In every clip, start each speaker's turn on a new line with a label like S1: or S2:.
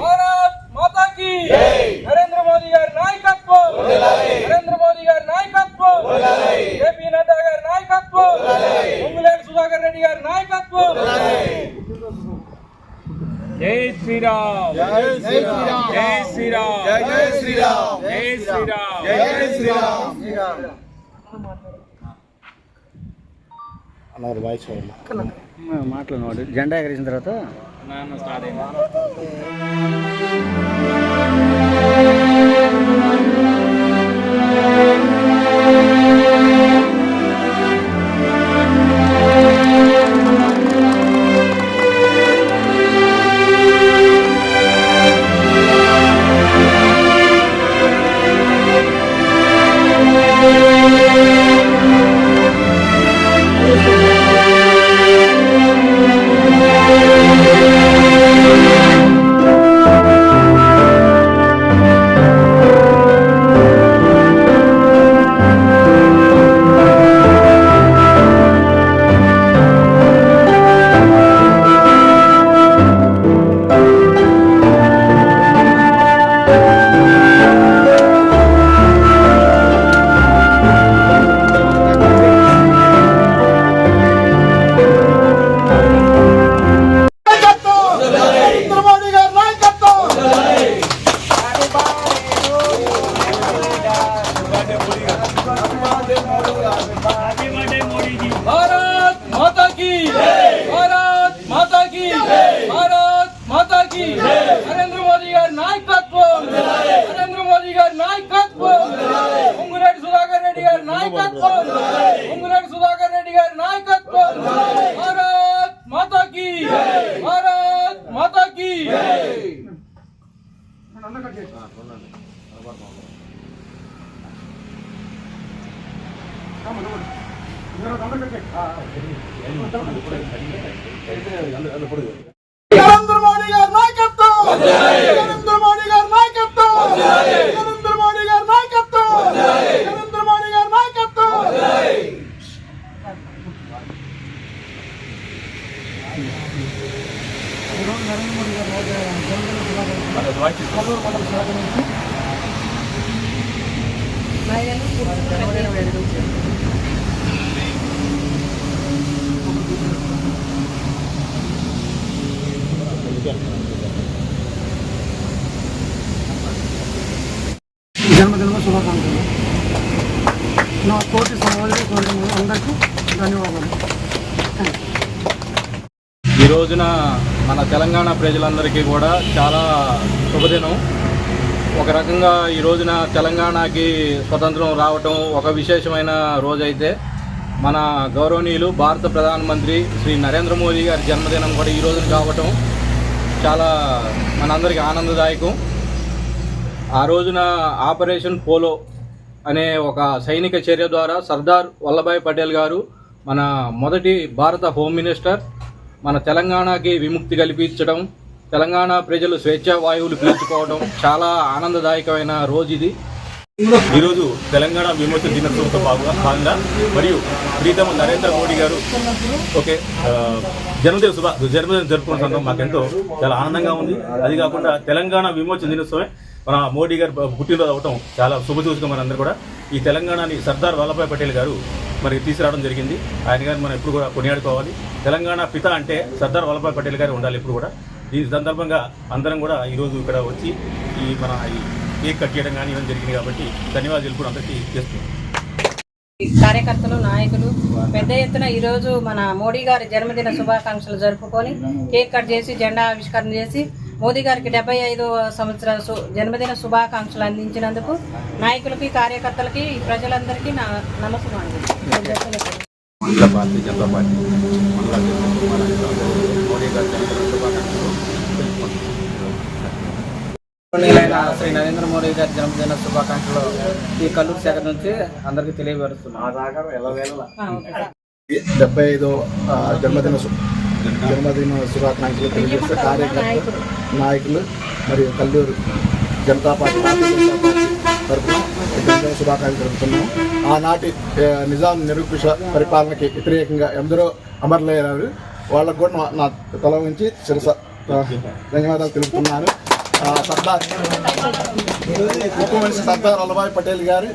S1: భారత్ మాతా కి నరేంద్ర మోదీ గారి నాయకత్వం. నరేంద్ర మోదీ గారి నాయకత్వం. ఏపీ నడ్డా గారి నాయకత్వం. పొంగులేటి సుధాకర్ రెడ్డి గారి నాయకత్వం. జై శ్రీరామ్. జై శ్రీరామ్. జై శ్రీరామ్. జై శ్రీరామ్. జై శ్రీరామ్. జై శ్రీరామ్.
S2: అన్నారు వాయిస్
S3: మాట్లాడినాడు జెండా ఎగరేసిన తర్వాత
S1: ನಾನು ಸ್ಟಾರ್ಟ್
S2: నరేంద్ర మోడీ గారి నాయకత్వం!
S1: నరేంద్ర
S2: మోడీ గారి నాయకత్వం! నరేంద్ర మోడీ గారి నాయకత్వం! నరేంద్ర మోడీ గారి నాయకత్వం!
S3: జన్మదిన శుభాకాంక్షలు నా తోటి కోరిన అందరికీ ధన్యవాదాలు
S4: ఈ రోజున మన తెలంగాణ ప్రజలందరికీ కూడా చాలా శుభదినం. ఒక రకంగా ఈ రోజున తెలంగాణకి స్వతంత్రం రావటం ఒక విశేషమైన రోజైతే. మన గౌరవనీయులు భారత ప్రధానమంత్రి శ్రీ నరేంద్ర మోదీ గారి జన్మదినం కూడా ఈ రోజున కావటం చాలా మనందరికీ ఆనందదాయకం. ఆ రోజున ఆపరేషన్ పోలో అనే ఒక సైనిక చర్య ద్వారా సర్దార్ వల్లభాయ్ పటేల్ గారు మన మొదటి భారత హోమ్ మినిస్టర్ మన తెలంగాణకి విముక్తి కల్పించడం తెలంగాణ ప్రజలు స్వేచ్ఛా వాయువులు పీల్చుకోవడం చాలా ఆనందదాయకమైన రోజు ఇది.
S5: ఈరోజు తెలంగాణ విమోచన దినోత్సవంతో భాగంగా మరియు ప్రీతమ నరేంద్ర మోడీ గారు ఓకే జన్మదిన శుభ జన్మదినం జరుపుకున్న సందర్భం మాకెంతో చాలా ఆనందంగా ఉంది. అది కాకుండా తెలంగాణ విమోచన దినోత్సవమే మన మోడీ గారు పుట్టినరోజు అవటం చాలా శుభసూచకం మనందరూ కూడా. ఈ తెలంగాణని సర్దార్ వల్లభాయ్ పటేల్ గారు మరి తీసుకురావడం జరిగింది. ఆయన గారు మనం ఎప్పుడు కూడా కొనియాడుకోవాలి. తెలంగాణ పిత అంటే సర్దార్ వల్లభాయ్ పటేల్ గారు ఉండాలి ఎప్పుడు కూడా. ఈ సందర్భంగా అందరం కూడా ఈరోజు ఇక్కడ వచ్చి ఈ మన ఈ కేక్ కట్ చేయడం కానీ ఇవన్నీ జరిగింది కాబట్టి ధన్యవాదాలు తెలుపుడు అందరికీ చేస్తున్నాం.
S6: కార్యకర్తలు నాయకులు పెద్ద ఎత్తున ఈరోజు మన మోడీ గారి జన్మదిన శుభాకాంక్షలు జరుపుకొని కేక్ కట్ చేసి జెండా ఆవిష్కరణ చేసి మోదీ గారికి డెబ్బై ఐదవ సంవత్సర సు- జన్మదిన శుభాకాంక్షలు అందించినందుకు నాయకులకి కార్యకర్తలకి ప్రజలందరికీ నా నమస్కారం
S4: మండల భారతీయ జనతా పార్టీ మండల అధ్యక్షుడు కుమారాంజనేయులు మోడీ గారి జన్మదిన శుభాకాంక్షలు
S3: శ్రీ నరేంద్ర మోడీ గారి జన్మదిన శుభాకాంక్షలు ఈ కల్లూరు శాఖ నుంచి అందరికీ తెలియపరుస్తున్నాం.
S2: డెబ్బై ఐదో జన్మదిన శు- జన్మదిన శుభాకాంక్షలు తెలియజేస్తే కార్యకర్త నాయకులు మరియు కల్లూరు జనతా పార్టీ జనతా పార్టీ తరఫున శుభాకాంక్షలు జరుపుతున్నాం ఆనాటి నిజాం నిరూపిష పరిపాలనకి వ్యతిరేకంగా ఎందరో అమరులయ్యారు. వాళ్ళకు కూడా నా- నా తల నుంచి శిరస ధన్యవాదాలు తెలుపుతున్నాను. ఆ, సర్దార్ ముఖ్యమంత్రి సర్దార్ వల్లభాయ్ పటేల్ గారు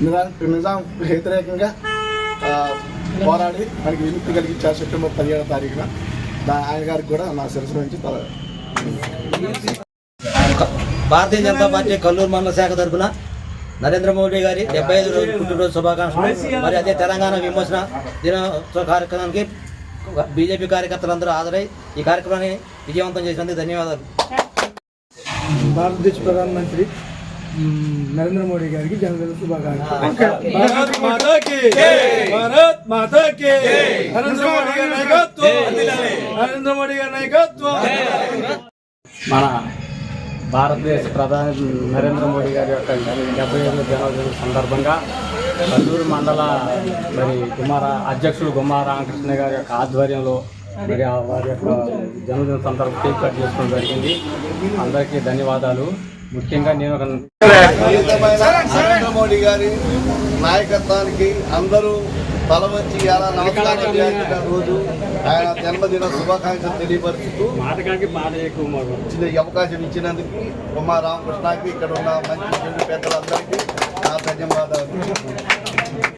S2: నిజాం నిజాం వ్యతిరేకంగా పోరాడి మనకి విముక్తి కలిగించారు సెప్టెంబర్ పదిహేడవ తారీఖున. ఆయన గారికి కూడా నా శిరస్సు నుంచి తల.
S7: భారతీయ జనతా పార్టీ కల్లూరు మండల శాఖ తరఫున నరేంద్ర మోడీ గారి డెబ్బై ఐదు రోజు పుట్టినరోజు శుభాకాంక్షలు. మరి అదే తెలంగాణ విమోచన దినోత్సవ కార్యక్రమానికి బీజేపీ కార్యకర్తలందరూ హాజరై ఈ కార్యక్రమాన్ని విజయవంతం చేసినందుకు ధన్యవాదాలు.
S8: భారతదేశ ప్రధానమంత్రి నరేంద్ర మోడీ గారికి జన్మదిన శుభాకాంక్షలు.
S1: భారత్ మాతాకి భారత్ మాతాకి నరేంద్ర మోడీ గారి నాయకత్వం. నరేంద్ర మోడీ గారి నాయకత్వం.
S3: మన భారతదేశ ప్రధాని నరేంద్ర మోడీ గారి యొక్క డెబ్బై ఐదు జన్మదిన సందర్భంగా కల్లూరు మండల మరి కుమార అధ్యక్షుడు గుమ్మార రామకృష్ణ గారి యొక్క ఆధ్వర్యంలో మరి ఆ వారి యొక్క జన్మదిన సందర్భం కేక్ కట్ చేసుకోవడం జరిగింది. అందరికీ ధన్యవాదాలు. ముఖ్యంగా నేను ఒక
S2: నరేంద్ర మోడీ గారి నాయకత్వానికి అందరూ తల వంచి ఇలా నమస్కారం చేయాల్సిన రోజు ఆయన జన్మదిన శుభాకాంక్షలు తెలియపరుస్తూ ఇచ్చిన ఈ అవకాశం ఇచ్చినందుకు ఉమా రామకృష్ణకి ఇక్కడ ఉన్న మంచి పెద్దలందరికీ నా ధన్యవాదాలు.